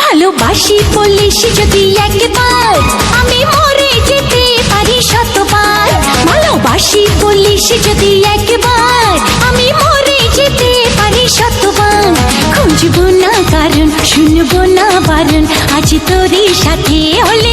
ভালোবাসি পুলিশ যদি একবার ভালোবাসি বলিস যদি একবার, আমি মরে যেতে পারি শতবার। খুঁজবো না কারণ, শুনব না বারণ, আজ তোরই সাথে হলে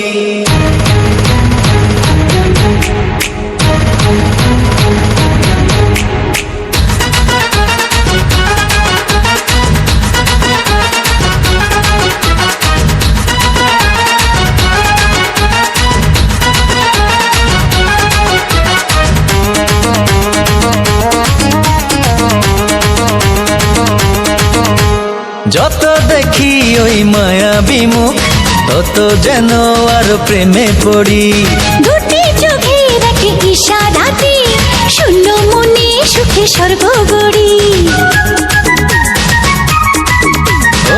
যত দেখি ওই মায়া বিমুখ তত যেন আর প্রেমে পড়ি। দুটি চোখে রাখে ইশারাতে শূন্য মনে সুখে স্বর্গ গড়ি।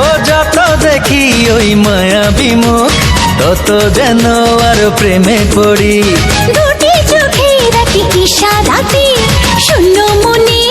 ও যত দেখি ওই মায়া বিমুখ তত যেন আর প্রেমে পড়ি। দুটি চোখে রাখে ইশারাতে শূন্য মনে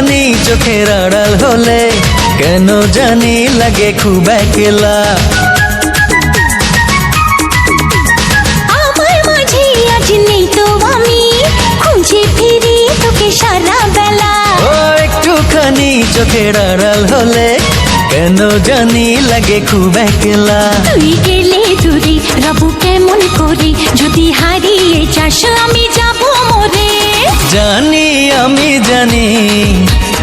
একটুখানি চোখের আড়াল হলে কেন জানি লাগে খুব একলা। আমার মাঝে আজ নেই তো আমি খুঁজে ফিরি তোকে সারা বেলা। ও একটুখানি চোখের আড়াল হলে কেন জানি লাগে খুব একলা। তুই গেলে দূরে রবু কেমন করে? যদি হারিয়ে যাস আমি যাব মরে। জানি আমি জানি।